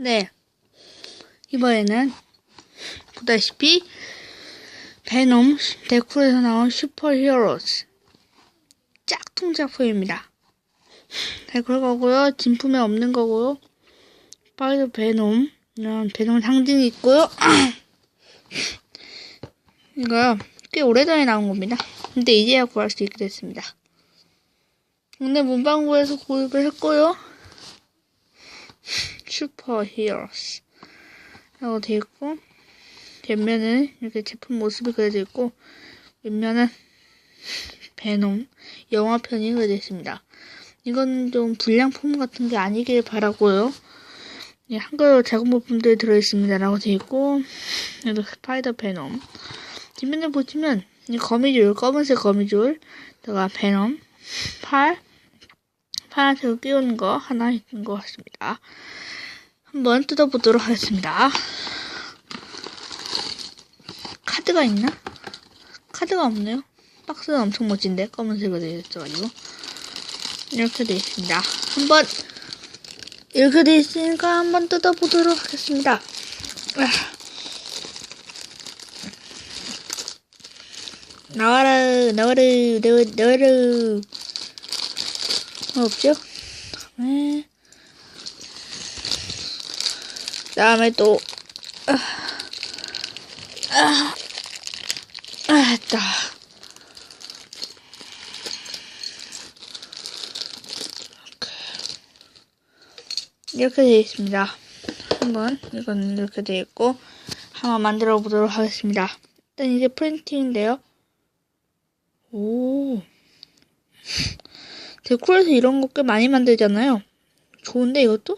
네. 이번에는 보다시피 베놈 데쿨에서 나온 슈퍼 히어로즈 짝퉁 작품입니다. 데쿨 거고요. 진품에 없는 거고요. 스파이더 베놈 이런 베놈 상징이 있고요. 이거요. 꽤 오래전에 나온 겁니다. 근데 이제야 구할 수 있게 됐습니다. 국내 문방구에서 구입을 했고요. 슈퍼 히어로스 라고 되어 있고 뒷면은 이렇게 제품 모습이 그려져 있고 윗면은 베놈 영화편이 그려져 있습니다. 이건 좀 불량품 같은 게 아니길 바라고요. 예, 한글로 작은 부품들이 들어있습니다. 라고 되어 있고 여기 스파이더 베놈 뒷면을 보시면 이 거미줄 검은색 거미줄 다가 베놈 팔 파란색을 끼우는 거 하나 있는 것 같습니다. 한번 뜯어보도록 하겠습니다. 카드가 있나? 카드가 없네요. 박스는 엄청 멋진데 검은색으로 되어 있어가지고 이렇게 되어 있습니다. 한번 이렇게 되어 있으니까 한번 뜯어보도록 하겠습니다. 나와라 나와라 나와라 나와라 없죠? 네. 다음에 또, 아, 아, 아, 됐다. 이렇게 되어 있습니다. 한번, 이건 이렇게 되어 있고, 한번 만들어 보도록 하겠습니다. 일단 이게 프린팅인데요. 오. 데코에서 이런 거 꽤 많이 만들잖아요. 좋은데 이것도?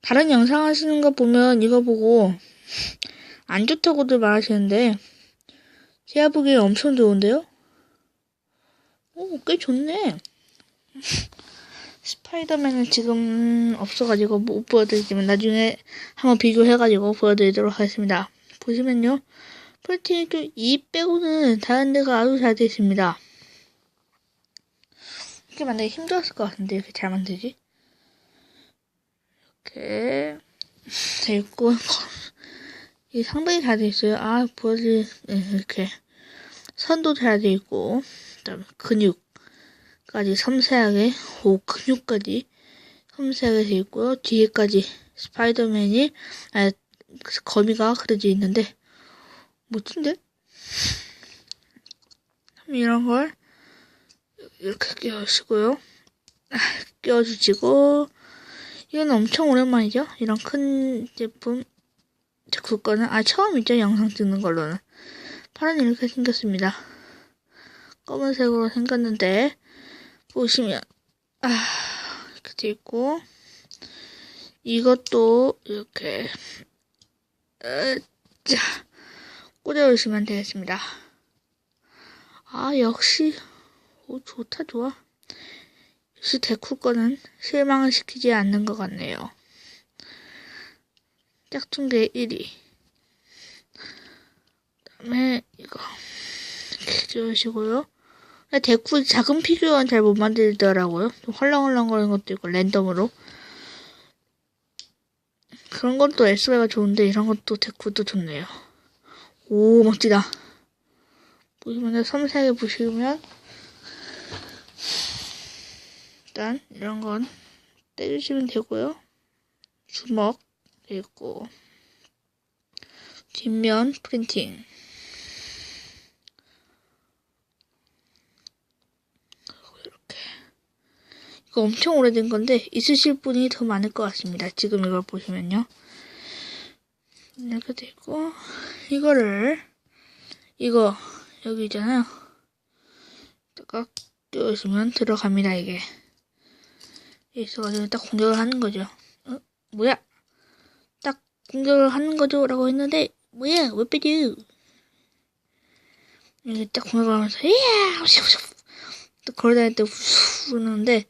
다른 영상 하시는 거 보면 이거 보고 안 좋다고들 말하시는데 제가 보기엔 엄청 좋은데요? 오, 꽤 좋네. 스파이더맨은 지금 없어가지고 못 보여드리지만 나중에 한번 비교해가지고 보여드리도록 하겠습니다. 보시면요. 프린팅이 좀이 빼고는 다른 데가 아주 잘 되어 있습니다. 이렇게 만들기 힘들었을 것 같은데 이렇게 잘 만들지? 이렇게 돼 있고 이 상당히 잘 돼 있어요. 아 보여드리 네, 이렇게 선도 잘 돼 있고 그다음에 근육까지 섬세하게 오 근육까지 섬세하게 돼 있고요. 뒤에까지 스파이더맨이 아 거미가 그려져 있는데 멋진데? 이런 걸 이렇게 끼워주시고요. 끼워주시고 이건 엄청 오랜만이죠? 이런 큰 제품 그 거는 아 처음이죠 영상 찍는 걸로는 팔은 이렇게 생겼습니다. 검은색으로 생겼는데 보시면 아 이렇게 돼 있고 이것도 이렇게 자 꽂아주시면 되겠습니다. 아 역시 오, 좋다, 좋아. 역시 데쿠 거는 실망을 시키지 않는 것 같네요. 짝퉁계 1위. 그 다음에 이거 지우시고요. 데쿠 작은 피규어는 잘 못 만들더라고요. 좀 헐렁헐렁거리는 것도 있고 랜덤으로. 그런 것도 SY가 좋은데 이런 것도 데쿠도 좋네요. 오 멋지다. 보시면 섬세하게 보시면 일단 이런 건 떼주시면 되고요. 주먹 그리고 뒷면 프린팅 이렇게 이거 엄청 오래된 건데 있으실 분이 더 많을 것 같습니다. 지금 이걸 보시면요. 이렇게 되고 이거를 이거 여기 있잖아요. 딱 끼우시면 들어갑니다 이게. 있어가지고 딱 공격을 하는 거죠. 어? 뭐야? 딱 공격을 하는 거죠? 라고 했는데, 뭐야? 왜 빼지? 이렇게 딱 공격을 하면서, 이야! 또 걸어다닐 때 후는데,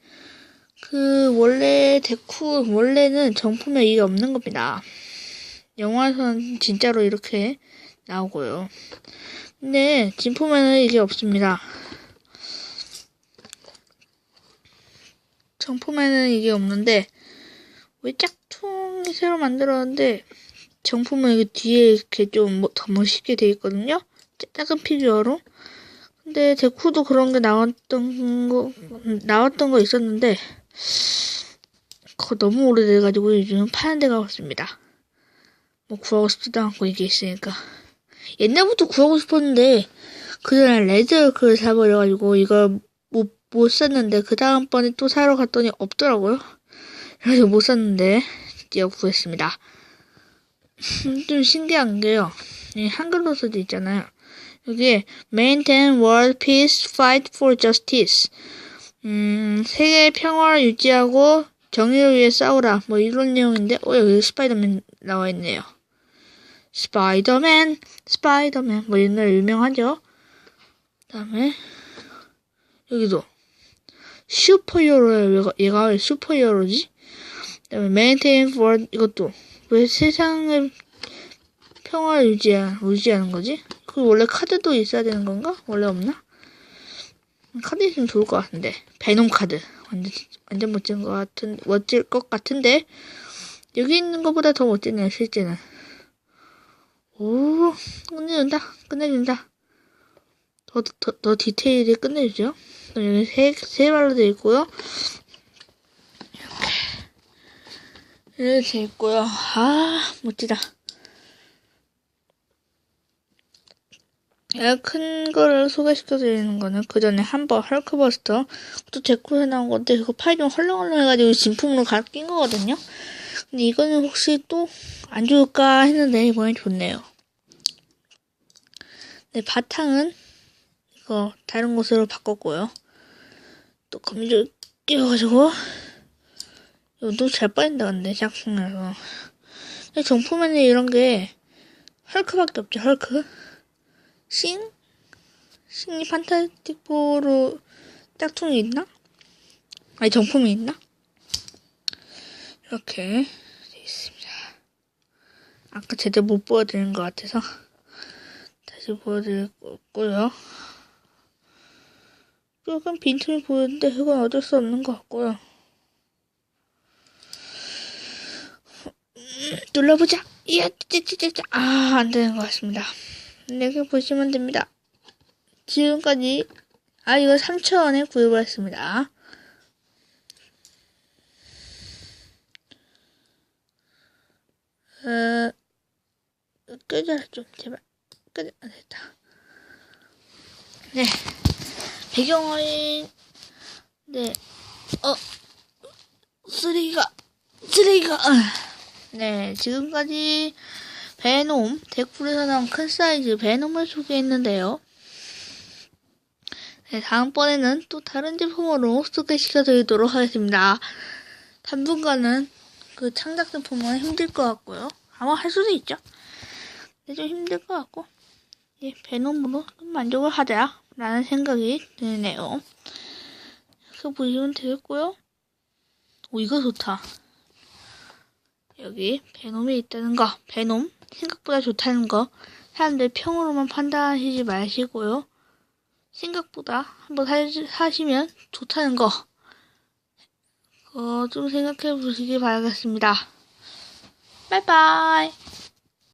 그, 원래 데쿠, 원래는 정품에 이게 없는 겁니다. 영화에서는 진짜로 이렇게 나오고요. 근데, 진품에는 이게 없습니다. 정품에는 이게 없는데 왜 짝퉁이 새로 만들었는데 정품은 여기 뒤에 이렇게 좀 더 멋있게 돼 있거든요. 작은 피규어로. 근데 데쿠도 그런 게 나왔던 거 나왔던 거 있었는데 그거 너무 오래돼가지고 요즘 파는 데가 없습니다. 뭐 구하고 싶지도 않고 이게 있으니까 옛날부터 구하고 싶었는데 그 전에 레드 그걸 사버려가지고 이걸 못, 못 샀는데 그 다음번에 또 사러 갔더니 없더라고요. 그래서 못 샀는데 드디어 구했습니다. 좀 신기한 게요. 이 한글로 써져 있잖아요. 여기에 Maintain World Peace, Fight for Justice. 음, 세계 평화를 유지하고 정의를 위해 싸우라. 뭐 이런 내용인데, 어, 여기 스파이더맨 나와 있네요. 스파이더맨, 스파이더맨. 뭐 옛날 유명하죠? 그 다음에, 여기도. 슈퍼히어로야. 얘가, 얘가 왜 슈퍼히어로지? 그 다음에 Maintain World, 이것도. 왜 세상을 평화를 유지하, 유지하는 거지? 그 원래 카드도 있어야 되는 건가? 원래 없나? 카드 있으면 좋을 것 같은데. 베놈 카드. 완전, 완전 멋진 것 같은, 멋질 것 같은데. 여기 있는 것보다 더 멋지네요, 실제는. 오, 끝내준다. 끝내준다. 더, 더, 더 디테일이 끝내주죠. 여기 세, 세 발로 되어 있고요. 이렇게. 이렇게 되어 있고요. 아, 멋지다. 큰 거를 소개시켜 드리는 거는 그 전에 한번 헐크버스터 또 데코에 나온 건데 그거 팔이 좀 헐렁헐렁 해가지고 진품으로 낀 거거든요. 근데 이거는 혹시 또 안 좋을까 했는데 이번에 좋네요. 네, 바탕은 이거 다른 곳으로 바꿨고요. 또 거미줄 끼워가지고 이것도 잘 빠진다 근데 짝퉁이라서 정품에는 이런 게 헐크밖에 없죠 헐크 싱? 싱이 판타스틱4로 짝퉁이 있나? 아니 정품이 있나? 이렇게 돼 있습니다. 아까 제대로 못 보여드린 것 같아서 다시 보여드릴 거고요. 조금 빈틈이 보이는데 이건 어쩔 수 없는 것 같고요. 눌러보자. 이야, 찌찌찌찌. 아, 안 되는 것 같습니다. 이렇게 보시면 됩니다. 지금까지 아 이거 3,000원에 구입을 했습니다. 어, 끄져라 좀 제발 끄져 안 됐다. 네 배경화인 네어 쓰레기가 쓰레기가 어. 네 지금까지 베놈, 데쿨에서 나온 큰 사이즈 베놈을 소개했는데요. 네, 다음번에는 또 다른 제품으로 소개시켜 드리도록 하겠습니다. 당분간은 그 창작 제품은 힘들 것 같고요. 아마 할 수도 있죠. 근데 좀 힘들 것 같고, 예, 베놈으로 좀 만족을 하자. 라는 생각이 드네요. 이렇게 보시면 되겠고요. 오, 이거 좋다. 여기 베놈이 있다는 거, 베놈 생각보다 좋다는 거, 사람들 평으로만 판단하시지 마시고요. 생각보다 한번 사 시면 좋다는 거, 어, 좀 생각해 보시기 바라겠습니다. 바이바이.